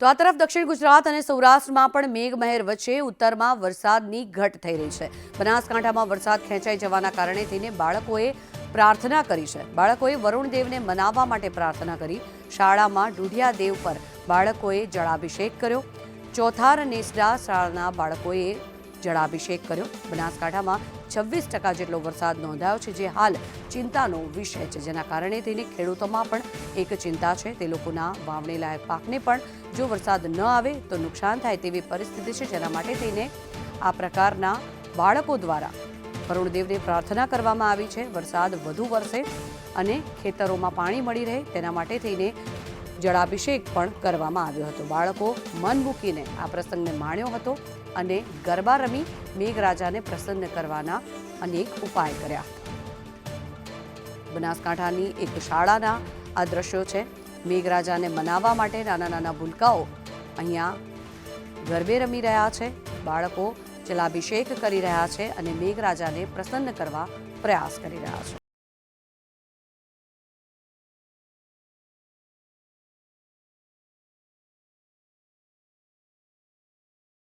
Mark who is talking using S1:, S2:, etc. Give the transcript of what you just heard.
S1: તો આ તરફ દક્ષિણ ગુજરાત અને સૌરાષ્ટ્રમાં પણ મેઘમહેર વચ્ચે ઉત્તરમાં વરસાદની ઘટ થઈ રહી છે. બનાસકાંઠામાં વરસાદ ખેંચાઈ જવાના કારણે થઈને બાળકોએ પ્રાર્થના કરી છે. બાળકોએ વરુણદેવને મનાવવા માટે પ્રાર્થના કરી. શાળામાં ઢૂઢિયા દેવ પર બાળકોએ જળાભિષેક કર્યો. ચોથાર નેસડા શાળાના બાળકોએ જળાભિષેક કર્યો. બનાસકાંઠામાં છવ્વીસ ટકા જેટલો વરસાદ નોંધાયો છે, જે હાલ ચિંતાનો વિષય છે. જેના કારણે તેની ખેડૂતોમાં પણ એક ચિંતા છે. તે લોકોના વાવણી લાયક પાકને પણ જો વરસાદ ન આવે તો નુકસાન થાય તેવી પરિસ્થિતિ છે. જેના માટે થઈને આ પ્રકારના બાળકો દ્વારા વરુણદેવને પ્રાર્થના કરવામાં આવી છે. વરસાદ વધુ વરસે અને ખેતરોમાં પાણી મળી રહે તેના માટે થઈને જળાભિષેક પણ કરવામાં આવ્યો હતો. બાળકો મન મૂકીને આ પ્રસંગને માણ્યો હતો અને ગરબા રમી મેઘરાજાને પ્રસન્ન કરવાના અનેક ઉપાય કર્યા. બનાસકાંઠાની એક શાળાના આ દ્રશ્યો છે. મેઘરાજાને મનાવવા માટે નાના નાના ભૂલકાઓ અહીંયા ગરબે રમી રહ્યા છે. બાળકો જલાભિષેક કરી રહ્યા છે અને મેઘરાજાને પ્રસન્ન કરવા પ્રયાસ કરી રહ્યા છે.